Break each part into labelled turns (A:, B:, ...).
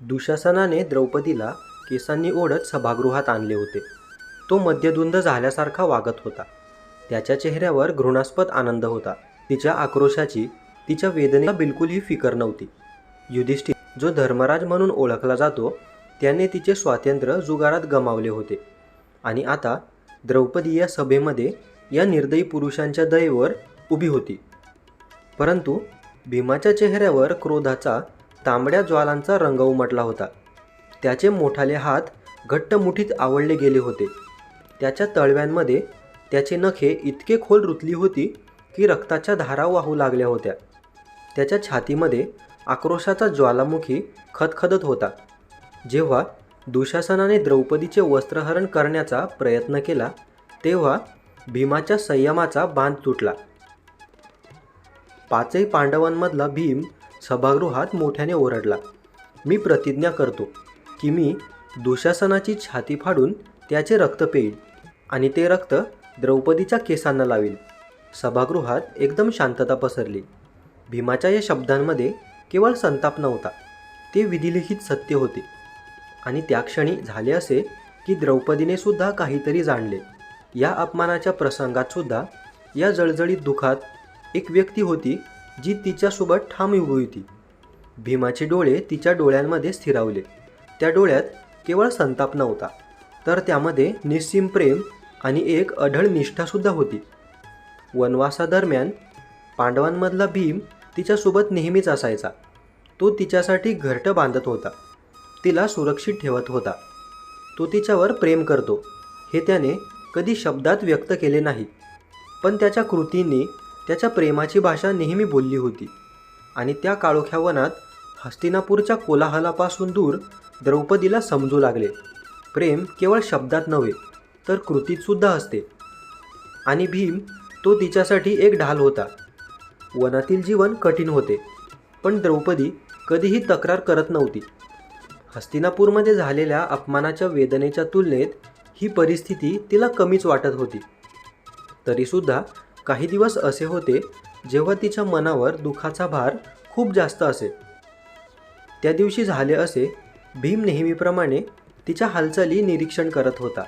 A: दुशासनाने द्रौपदीला केसांनी ओढत सभागृहात आणले होते. तो मद्यधुंद झाल्यासारखा वागत होता. त्याच्या चेहऱ्यावर घृणास्पद आनंद होता. तिच्या आक्रोशाची तिच्या वेदनेला बिलकुलही फिकर नव्हती. युधिष्ठिर जो धर्मराज म्हणून ओळखला जातो त्याने तिचे स्वातंत्र्य जुगारात गमावले होते. आणि आता द्रौपदी या सभेमध्ये या निर्दयी पुरुषांच्या दयेवर उभी होती. परंतु भीमाच्या चेहऱ्यावर क्रोधाचा तांबड्या ज्वालांचा रंग उमटला होता. त्याचे मोठाले हात घट्ट मुठीत आवळले गेले होते. त्याच्या तळव्यांमध्ये त्याचे नखे इतके खोल रुतली होती की रक्ताच्या धारा वाहू लागल्या होत्या. त्याच्या छातीमध्ये आक्रोशाचा ज्वालामुखी खदखदत होता. जेव्हा दुशासनाने द्रौपदीचे वस्त्रहरण करण्याचा प्रयत्न केला तेव्हा भीमाच्या संयमाचा बांध तुटला. पाचही पांडवांमधला भीम सभागृहात मोठ्याने ओरडला. मी प्रतिज्ञा करतो की मी दुशासनाची छाती फाडून त्याचे रक्त पेईन आणि ते रक्त द्रौपदीच्या केसांना लावीन. सभागृहात एकदम शांतता पसरली. भीमाच्या या शब्दांमध्ये केवळ संताप नव्हता ते विधिलिखित सत्य होते. आणि त्या क्षणी झाले असे की द्रौपदीने सुद्धा काहीतरी जाणले. या अपमानाच्या प्रसंगात सुद्धा या जळजळीत दुखात एक व्यक्ती होती जी तिच्यासोबत ठाम उभी होती. भीमाचे डोळे तिच्या डोळ्यांमध्ये स्थिरावले. त्या डोळ्यात केवळ संताप नव्हता तर त्यामध्ये निस्सीम प्रेम आणि एक अढळ निष्ठासुद्धा होती. वनवासादरम्यान पांडवांमधला भीम तिच्यासोबत नेहमीच असायचा. तो तिच्यासाठी घरटं बांधत होता. तिला सुरक्षित ठेवत होता. तो तिच्यावर प्रेम करतो. हे त्याने कधी शब्दात व्यक्त केले नाही. पण त्याच्या कृतींनी त्याच्या प्रेमाची भाषा नेहमी बोलली होती. आणि त्या काळोख्या वनात हस्तिनापूरच्या कोलाहलापासून दूर द्रौपदीला समजू लागले. प्रेम केवळ शब्दात नव्हे तर कृतीतसुद्धा असते. आणि भीम तो तिच्यासाठी एक ढाल होता. वनातील जीवन कठीण होते पण द्रौपदी कधीही तक्रार करत नव्हती. हस्तिनापूरमध्ये झालेल्या अपमानाच्या वेदनेच्या तुलनेत ही परिस्थिती तिला कमीच वाटत होती. तरीसुद्धा काही दिवस असे होते जेव्हा तिच्या मनावर दुखाचा भार खूप जास्त असे. त्या दिवशी झाले असे भीम नेहमीप्रमाणे तिच्या हालचाली निरीक्षण करत होता.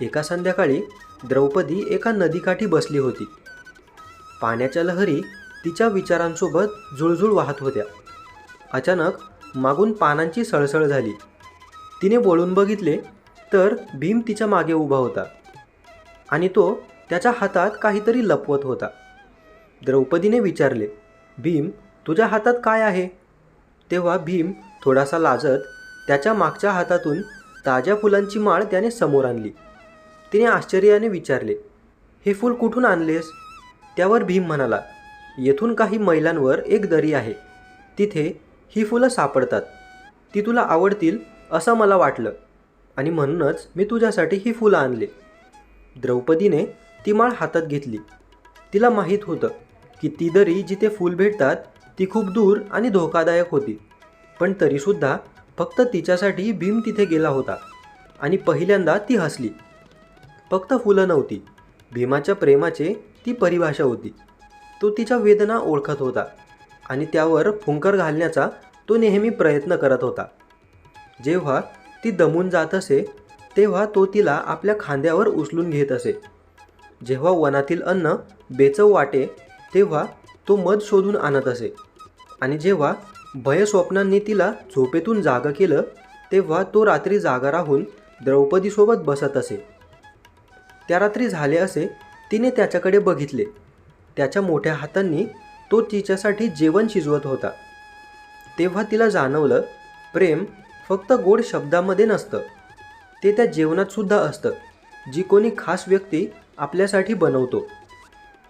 A: एका संध्याकाळी द्रौपदी एका नदीकाठी बसली होती. पाण्याच्या लहरी तिच्या विचारांसोबत जुळजुळ वाहत होत्या. अचानक मागून पानांची सळसळ झाली. तिने बोलून बघितले तर भीम तिच्यामागे उभा होता आणि तो त्याच्या हातात काहीतरी लपवत होता. द्रौपदीने विचारले भीम तुझ्या हातात काय आहे? तेव्हा भीम थोडासा लाजत त्याच्या मागच्या हातातून ताज्या फुलांची माळ त्याने समोर आणली. तिने आश्चर्याने विचारले हे फूल कुठून आणलेस? त्यावर भीम म्हणाला येथून काही मैलांवर एक दरी आहे. तिथे ही फुलं सापडतात. ती तुला आवडतील असं मला वाटलं आणि म्हणूनच मी तुझ्यासाठी ही फुलं आणले. द्रौपदीने ती माळ हातात घेतली. तिला माहीत होतं की ती दरी जिथे फूल भेटतात ती खूप दूर आणि धोकादायक होती. पण तरीसुद्धा फक्त तिच्यासाठी भीम तिथे गेला होता आणि पहिल्यांदा ती हसली. फक्त फुलं नव्हती भीमाच्या प्रेमाचे ती परिभाषा होती. तो तिच्या वेदना ओळखत होता आणि त्यावर फुंकर घालण्याचा तो नेहमी प्रयत्न करत होता. जेव्हा ती दमून जात असे तेव्हा तो तिला आपल्या खांद्यावर उचलून घेत असे. जेव्हा वनातील अन्न बेचव वाटे तेव्हा तो मध शोधून आणत असे. आणि जेव्हा भयस्वप्नांनी तिला झोपेतून जागं केलं तेव्हा तो रात्री जागा राहून द्रौपदीसोबत बसत असे. त्या रात्री झाले असे तिने त्याच्याकडे बघितले. त्याच्या मोठ्या हातांनी तो तिच्यासाठी जेवण शिजवत होता. तेव्हा तिला जाणवलं प्रेम फक्त गोड शब्दामध्ये नसतं. ते त्या जेवणातसुद्धा असतं. जी कोणी खास व्यक्ती आपल्यासाठी बनवतो.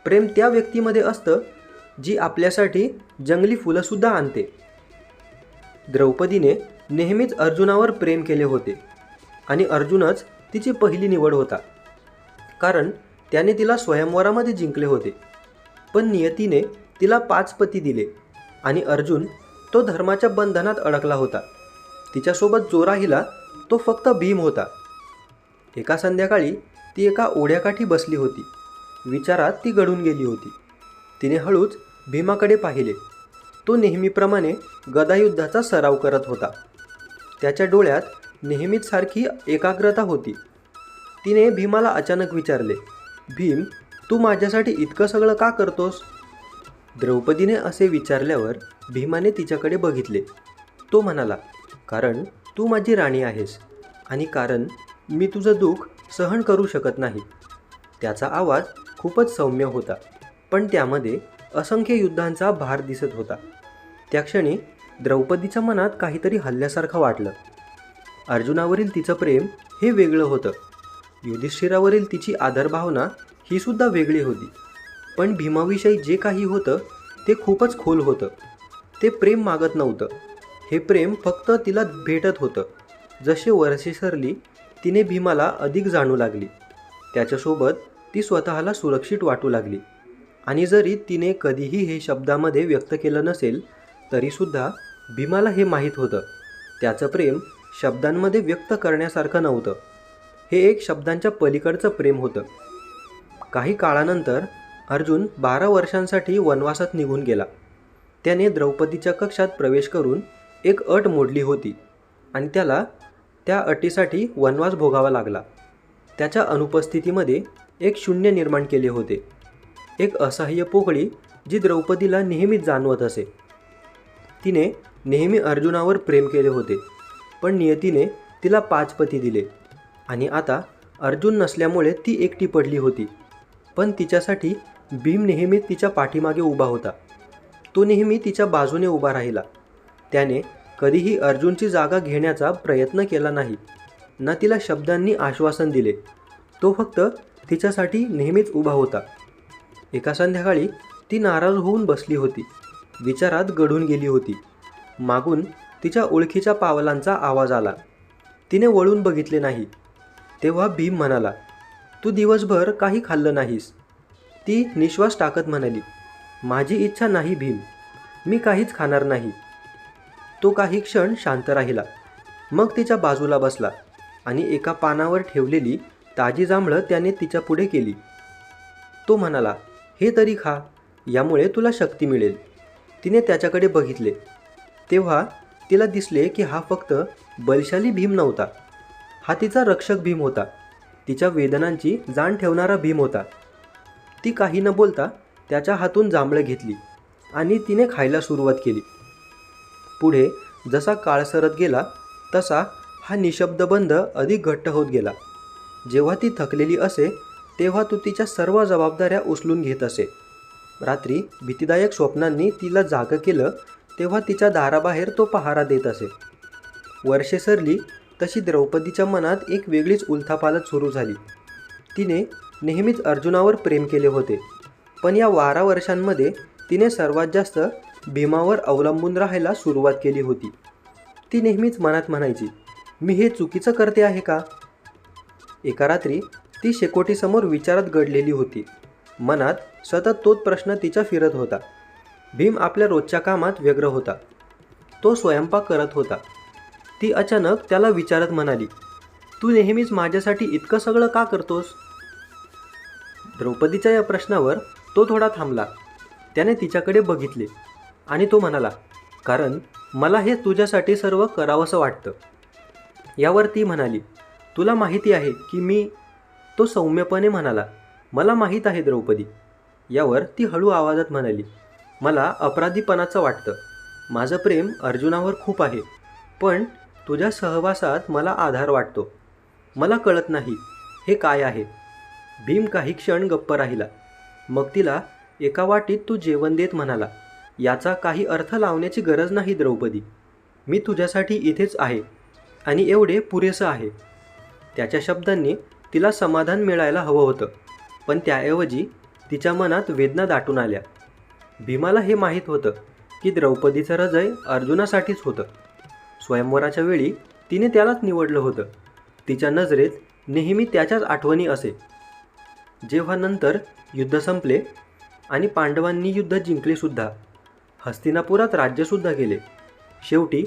A: प्रेम त्या व्यक्तीमध्ये असतं जी आपल्यासाठी जंगली फुलंसुद्धा आणते. द्रौपदीने नेहमीच अर्जुनावर प्रेम केले होते आणि अर्जुनच तिची पहिली निवड होता. कारण त्याने तिला स्वयंवरामध्ये जिंकले होते. पण नियतीने तिला पाच पती दिले आणि अर्जुन तो धर्माच्या बंधनात अडकला होता. तिच्यासोबत जोराहिला तो फक्त भीम होता. एका संध्याकाळी ती एका ओढ्याकाठी बसली होती. विचारात ती घडून गेली होती. तिने हळूच भीमाकडे पाहिले. तो नेहमीप्रमाणे गदायुद्धाचा सराव करत होता. त्याच्या डोळ्यात नेहमीच सारखी एकाग्रता होती. तिने भीमाला अचानक विचारले भीम तू माझ्यासाठी इतकं सगळं का करतोस? द्रौपदीने असे विचारल्यावर भीमाने तिच्याकडे बघितले. तो म्हणाला कारण तू माझी राणी आहेस आणि कारण मी तुझं दुःख सहन करू शकत नाही. त्याचा आवाज खूपच सौम्य होता पण त्यामध्ये असंख्य युद्धांचा भार दिसत होता. त्या क्षणी द्रौपदीच्या मनात काहीतरी हल्ल्यासारखं वाटलं. अर्जुनावरील तिचं प्रेम हे वेगळं होतं. युधिष्ठिरावरील तिची आदरभावना ही सुद्धा वेगळी होती. पण भीमाविषयी जे काही होतं ते खूपच खोल होतं. ते प्रेम मागत नव्हतं. हे प्रेम फक्त तिला भेटत होतं. जसे वर्षे सरली तिने भीमाला अधिक जाणू लागली. त्याच्यासोबत ती स्वतःला सुरक्षित वाटू लागली. आणि जरी तिने कधीही हे शब्दामध्ये व्यक्त केलं नसेल तरीसुद्धा भीमाला हे माहीत होतं. त्याचं प्रेम शब्दांमध्ये व्यक्त करण्यासारखं नव्हतं. हे एक शब्दांच्या पलीकडचं प्रेम होतं. काही काळानंतर अर्जुन बारा वर्षांसाठी वनवासात निघून गेला. त्याने द्रौपदीच्या कक्षात प्रवेश करून एक अट मोडली होती आणि त्याला त्या अटीसाठी वनवास भोगावा लागला. त्याच्या अनुपस्थितीमध्ये एक शून्य निर्माण केले होते. एक असह्य पोकळी जी द्रौपदीला नेहमीच जाणवत असे. तिने नेहमी अर्जुनावर प्रेम केले होते पण नियतीने तिला पाच पती दिले. आणि आता अर्जुन नसल्यामुळे ती एकटी पडली होती पण तिच्यासाठी भीम नेहमी तिच्या पाठीमागे उभा होता. तो नेहमी तिच्या बाजूने उभा राहिला. त्याने कधीही अर्जुनची जागा घेण्याचा प्रयत्न केला नाही. ना तिला शब्दांनी आश्वासन दिले. तो फक्त तिच्यासाठी नेहमीच उभा होता. एका संध्याकाळी ती नाराज होऊन बसली होती. विचारात गढून गेली होती. मागून तिच्या ओळखीच्या पावलांचा आवाज आला. तिने वळून बघितले नाही. तेव्हा भीम म्हणाला तू दिवसभर काही खाल्लं नाहीस. ती निश्वास टाकत म्हणाली माझी इच्छा नाही भीम. मी काहीच खाणार नाही. तो काही क्षण शांत राहिला. मग तिच्या बाजूला बसला आणि एका पानावर ठेवलेली ताजी जांभळं त्याने तिच्या पुढे केली. तो म्हणाला हे तरी खा यामुळे तुला शक्ती मिळेल. तिने त्याच्याकडे बघितले. तेव्हा तिला दिसले की हा फक्त बलशाली भीम नव्हता. हा तिचा रक्षक भीम होता. तिच्या वेदनांची जाण ठेवणारा भीम होता. ती काही न बोलता त्याच्या हातून जांभळं घेतली आणि तिने खायला सुरुवात केली. पुढे जसा काळ सरत गेला तसा हा निशब्दबंध अधिक घट्ट होत गेला. जेव्हा ती थकलेली असे तेव्हा तू तिच्या सर्व जबाबदाऱ्या उचलून घेत असे. रात्री भीतीदायक स्वप्नांनी तिला जागं केलं तेव्हा तिच्या दाराबाहेर तो पहारा देत असे. वर्षे सरली तशी द्रौपदीच्या मनात एक वेगळीच उलथापालत सुरू झाली. तिने नेहमीच अर्जुनावर प्रेम केले होते. पण या बारा वर्षांमध्ये तिने सर्वात जास्त भीमावर अवलंबून राहायला सुरुवात केली होती. ती नेहमीच मनात म्हणायची मी हे चुकीचं करते आहे का? एका रात्री ती शेकोटीसमोर विचारात गडलेली होती. मनात सतत तोच प्रश्न तिचा फिरत होता. भीम आपल्या रोजच्या कामात व्यग्र होता. तो स्वयंपाक करत होता. ती अचानक त्याला विचारत म्हणाली तू नेहमीच माझ्यासाठी इतकं सगळं का करतोस? द्रौपदीच्या या प्रश्नावर तो थोडा थांबला. त्याने तिच्याकडे बघितले. आणि तो म्हणाला कारण मला हे तुझ्यासाठी सर्व करावंसं वाटतं. यावर ती म्हणाली तुला माहिती आहे की मी तो सौम्यपणे म्हणाला मला माहीत आहे द्रौपदी. यावर ती हळू आवाजात म्हणाली मला अपराधीपणाचं वाटतं. माझं प्रेम अर्जुनावर खूप आहे पण तुझ्या सहवासात मला आधार वाटतो. मला कळत नाही हे काय आहे? भीम काही क्षण गप्प राहिला. मग तिला एका वाटीत तू जेवण देत म्हणाला याचा काही अर्थ लावण्याची गरज नाही द्रौपदी. मी तुझ्यासाठी इथेच आहे आणि एवढे पुरेसं आहे. त्याच्या शब्दांनी तिला समाधान मिळायला हवं होतं पण त्याऐवजी तिच्या मनात वेदना दाटून आल्या. भीमाला हे माहीत होतं की द्रौपदीचं हृदय अर्जुनासाठीच होतं. स्वयंवराच्या वेळी तिने त्यालाच निवडलं होतं. तिच्या नजरेत नेहमी त्याच्याच आठवणी असे. जेव्हा नंतर युद्ध संपले आणि पांडवांनी युद्ध जिंकलेसुद्धा हस्तिनापुरात राज्यसुद्धा गेले. शेवटी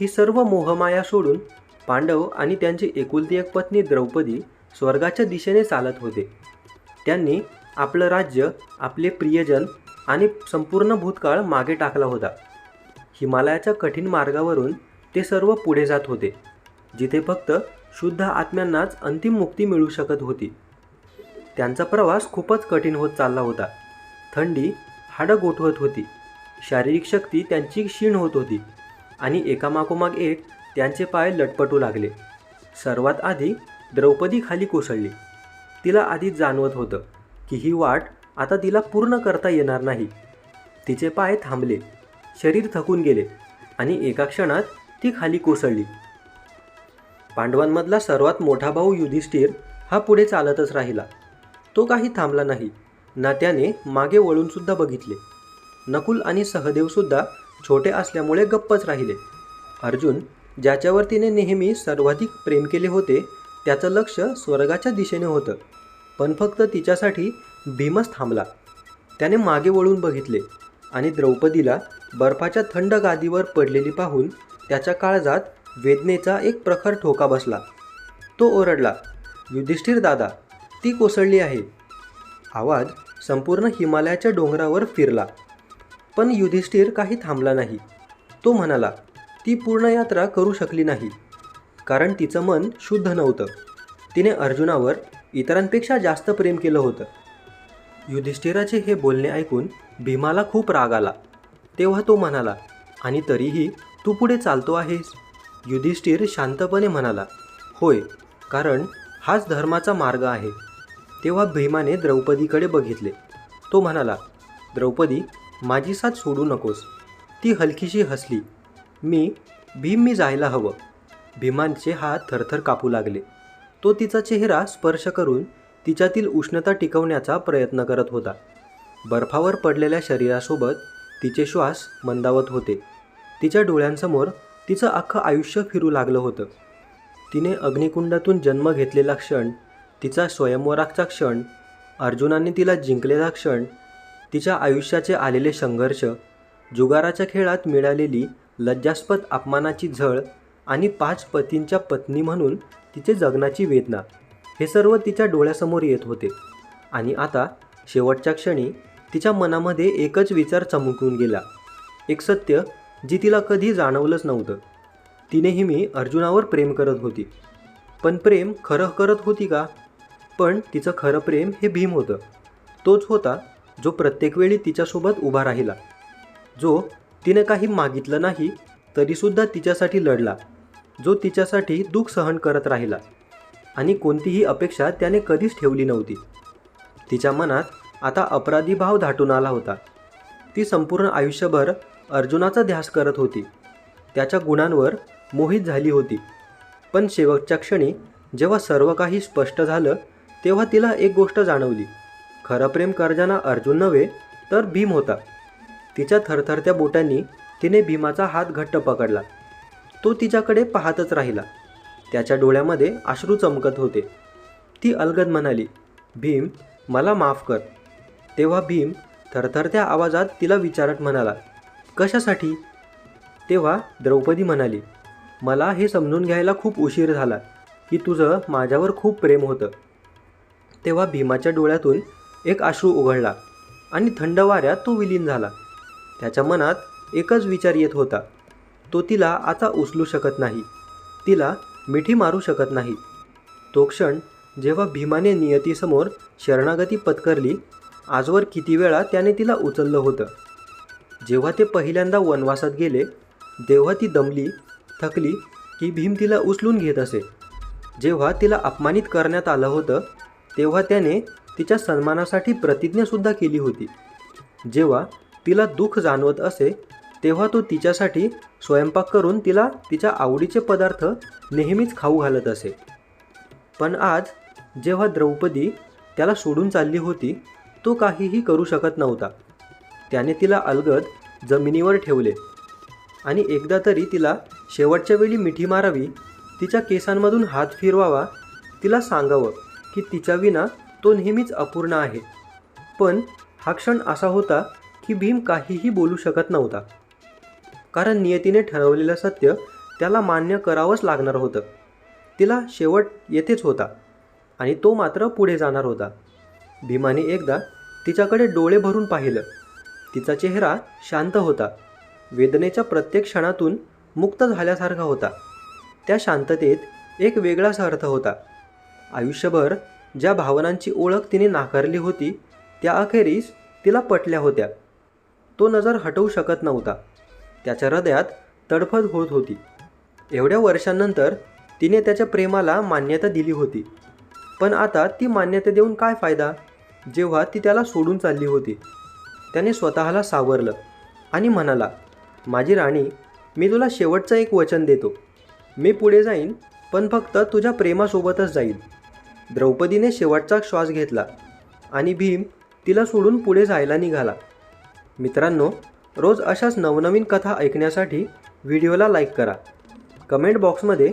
A: ही सर्व मोहमाया सोडून पांडव आणि त्यांची एकुलती एक पत्नी द्रौपदी स्वर्गाच्या दिशेने चालत होते. त्यांनी आपलं राज्य आपले प्रियजन आणि संपूर्ण भूतकाळ मागे टाकला होता. हिमालयाच्या कठीण मार्गावरून ते सर्व पुढे जात होते जिथे फक्त शुद्ध आत्म्यांनाच अंतिम मुक्ती मिळू शकत होती. त्यांचा प्रवास खूपच कठीण होत चालला होता. थंडी हाडं गोठवत होती. शारीरिक शक्ती त्यांची क्षीण होत होती. आणि एकामागोमाग एक त्यांचे पाय लटपटू लागले. सर्वात आधी द्रौपदी खाली कोसळली. तिला आधीच जाणवत होतं की ही वाट आता तिला पूर्ण करता येणार नाही. तिचे पाय थांबले. शरीर थकून गेले आणि एका क्षणात ती खाली कोसळली. पांडवांमधला सर्वात मोठा भाऊ युधिष्ठिर हा पुढे चालतच राहिला. तो काही थांबला नाही. ना त्याने मागे वळूनसुद्धा बघितले. नकुल आणि सहदेवसुद्धा छोटे असल्यामुळे गप्पच राहिले. अर्जुन ज्याच्यावर तिने नेहमी सर्वाधिक प्रेम केले होते त्याचं लक्ष स्वर्गाच्या दिशेने होतं. पण फक्त तिच्यासाठी भीमच थांबला. त्याने मागे वळून बघितले आणि द्रौपदीला बर्फाच्या थंड गादीवर पडलेली पाहून त्याच्या काळजात वेदनेचा एक प्रखर ठोका बसला. तो ओरडला युधिष्ठिर दादा ती कोसळली आहे. आवाज संपूर्ण हिमालयाच्या डोंगरावर फिरला. पण युधिष्ठिर काही थांबला नाही. तो म्हणाला ती पूर्ण यात्रा करू शकली नाही. कारण तिचं मन शुद्ध नव्हतं. तिने अर्जुनावर इतरांपेक्षा जास्त प्रेम केलं होतं. युधिष्ठिराचे हे बोलणे ऐकून भीमाला खूप राग आला. तेव्हा तो म्हणाला आणि तरीही तू पुढे चालतो आहेस? युधिष्ठिर शांतपणे म्हणाला होय कारण हाच धर्माचा मार्ग आहे. तेव्हा भीमाने द्रौपदीकडे बघितले. तो म्हणाला द्रौपदी माझी साथ सोडू नकोस. ती हलकीशी हसली. मी भीम मी जायला हवं. भीमांचे हात थरथर कापू लागले. तो तिचा चेहरा स्पर्श करून तिच्यातील उष्णता टिकवण्याचा प्रयत्न करत होता. बर्फावर पडलेल्या शरीरासोबत तिचे श्वास मंदावत होते. तिच्या डोळ्यांसमोर तिचं अख्खं आयुष्य फिरू लागलं होतं. तिने अग्निकुंडातून जन्म घेतलेला क्षण तिचा स्वयंवराचा क्षण अर्जुनाने तिला जिंकलेला क्षण तिच्या आयुष्याचे आलेले संघर्ष जुगाराच्या खेळात मिळालेली लज्जास्पद अपमानाची झळ आणि पाच पतींच्या पत्नी म्हणून तिचे जगण्याची वेदना हे सर्व तिच्या डोळ्यासमोर येत होते. आणि आता शेवटच्या क्षणी तिच्या मनामध्ये एकच विचार चमकून गेला. एक सत्य जी तिला कधी जाणवलंच नव्हतं. तिनेही मी अर्जुनावर प्रेम करत होती. पण प्रेम खरं करत होती का? पण तिचं खरं प्रेम हे भीम होतं. तोच होता जो प्रत्येक वेळी तिच्यासोबत उभा राहिला. जो तिने काही मागितलं नाही तरीसुद्धा तिच्यासाठी लढला. जो तिच्यासाठी दुःख सहन करत राहिला. आणि कोणतीही अपेक्षा त्याने कधीच ठेवली नव्हती. तिच्या मनात आता अपराधी भाव दाटून आला होता. ती संपूर्ण आयुष्यभर अर्जुनाचा ध्यास करत होती. त्याच्या गुणांवर मोहित झाली होती. पण शेवटच्या क्षणी जेव्हा सर्व काही स्पष्ट झालं तेव्हा तिला एक गोष्ट जाणवली. खरं प्रेम करजाना अर्जुन नव्हे तर भीम होता. तिच्या थरथरत्या बोटांनी तिने भीमाचा हात घट्ट पकडला. तो तिच्याकडे पाहतच राहिला. त्याच्या डोळ्यामध्ये अश्रू चमकत होते. ती अलगद म्हणाली भीम मला माफ कर. तेव्हा भीम थरथरत्या आवाजात तिला विचारत म्हणाला कशासाठी? तेव्हा द्रौपदी म्हणाली मला हे समजून घ्यायला खूप उशीर झाला की तुझं माझ्यावर खूप प्रेम होतं. तेव्हा भीमाच्या डोळ्यातून एक आश्रू उघडला आणि थंड वाऱ्यात तो विलीन झाला. त्याच्या मनात एकच विचार येत होता. तो तिला आता उचलू शकत नाही. तिला मिठी मारू शकत नाही. तो क्षण जेव्हा भीमाने नियतीसमोर शरणागती पत्करली आजवर किती वेळा त्याने तिला उचललं होतं. जेव्हा ते पहिल्यांदा वनवासात गेले तेव्हा ती दमली थकली की भीम तिला उचलून घेत असे. जेव्हा तिला अपमानित करण्यात आलं होतं तेव्हा त्याने तिच्या सन्मानासाठी प्रतिज्ञासुद्धा केली होती. जेव्हा तिला दुःख जाणवत असे तेव्हा तो तिच्यासाठी स्वयंपाक करून तिला तिच्या आवडीचे पदार्थ नेहमीच खाऊ घालत असे. पण आज जेव्हा द्रौपदी त्याला सोडून चालली होती तो काहीही करू शकत नव्हता. त्याने तिला अलगद जमिनीवर ठेवले आणि एकदा तरी तिला शेवटच्या वेळी मिठी मारावी तिच्या केसांमधून हात फिरवावा तिला सांगावं की तिच्या विना तो नेहमीच अपूर्ण आहे. पण हा क्षण असा होता की भीम काहीही बोलू शकत नव्हता. कारण नियतीने ठरवलेलं सत्य त्याला मान्य करावंच लागणार होतं. तिला शेवट येथेच होता आणि तो मात्र पुढे जाणार होता. भीमाने एकदा तिच्याकडे डोळे भरून पाहिलं. तिचा चेहरा शांत होता. वेदनेच्या प्रत्येक क्षणातून मुक्त झाल्यासारखा होता. त्या शांततेत एक वेगळाच अर्थ होता. आयुष्यभर ज्या भावनांची ओळख तिने नाकारली होती त्या अखेरीस तिला पटल्या होत्या. तो नजर हटवू शकत नव्हता. त्याच्या हृदयात तडफड होत होती. एवढ्या वर्षांनंतर तिने त्याच्या प्रेमाला मान्यता दिली होती. पण आता ती मान्यता देऊन काय फायदा? जेव्हा ती त्याला सोडून चालली होती. त्याने स्वतःला सावरलं आणि म्हणाला माझी राणी मी तुला शेवटचं एक वचन देतो. मी पुढे जाईन पण फक्त तुझ्या प्रेमासोबतच जाईल द्रौपदीने शेवटचा श्वास घेतला आणि भीम तिला सोडून पुढे जायला निघाला. मित्रांनो रोज अशाच नवनवीन कथा ऐकण्यासाठी व्हिडिओला लाईक करा. कमेंट बॉक्समध्ये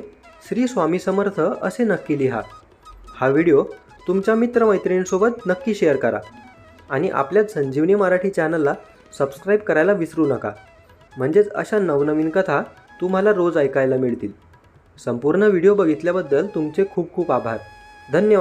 A: श्री स्वामी समर्थ असे नक्की लिहा. हा व्हिडिओ तुमच्या मित्रमैत्रिणींसोबत नक्की शेअर करा आणि आपल्या संजीवनी मराठी चॅनलला सबस्क्राईब करायला विसरू नका. म्हणजेच अशा नवनवीन कथा तुम्हाला रोज ऐकायला मिळतील. संपूर्ण व्हिडिओ बघितल्याबद्दल तुमचे खूप खूप आभार. धन्यवाद